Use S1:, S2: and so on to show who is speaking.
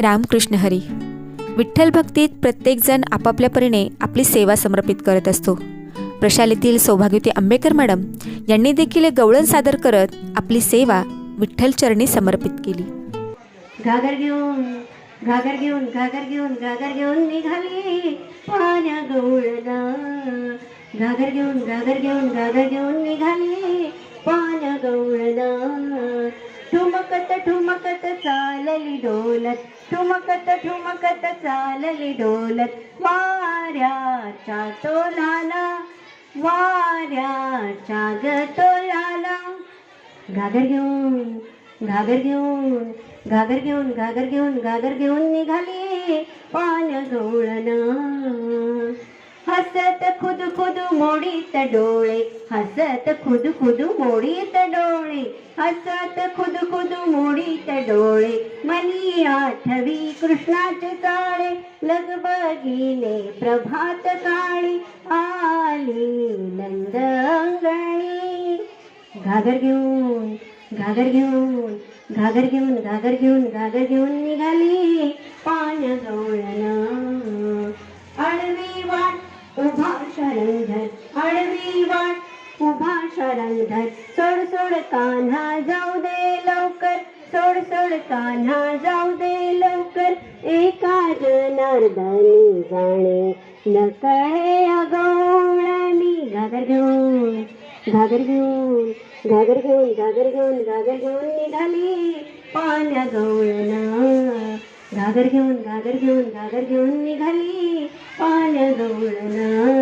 S1: रामकृष्ण हरी. विठ्ठल भक्तीत प्रत्येकजण आपापल्या परीने आपली सेवा समर्पित करत असतो. प्रशालेतील सौभाग्यवती आंबेकर मॅडम यांनी देखील एक गवळण सादर करत आपली सेवा विठ्ठल चरणी समर्पित केली.
S2: घागर घेऊन घागर घेऊन घागर घेऊन घागर घेऊन निघाली पाण्या गवळणा. घागर घेऊन घागर घेऊन घागर घेऊन निघाली पाण्या गवळणा. चालली डोलत ठुमकत ठुमकत चालली डोलत. वाऱ्याचा तोलाला वाऱ्याचा ग तोलाला घागर घेऊन घागर घेऊन घागर घेऊन घागर घेऊन घागर घेऊन निघाली पान गवळण हसत खुद खुद मोडीत डोळे हसत खुद खुद मोडीत डोळे हसत खुद खुद मोडीत डोळे. मनी आठवी कृष्णाचे काळे लगबगिले प्रभात काळी आली नंद अंगणी घागर घेऊन घागर घेऊन घागर घेऊन घागर घेऊन घागर घेऊन निघाली. पान गवळ शरणधर शरंधर आडवी वाट उभा शरणधर सोड सोड कान्हा जाऊ दे लवकर. सोड सोड कान्हा जाऊ दे लवकर. एका जनार्दनी जाणे. न कळे मी घागर घेऊन घागर घेऊन घागर घेऊन घागर घेऊन घागर घेऊन निघाली पाण्या गवळणा घागर घेऊन घागर घेऊन घागर घेऊन निघाली पाण्या पाण्या गवळणा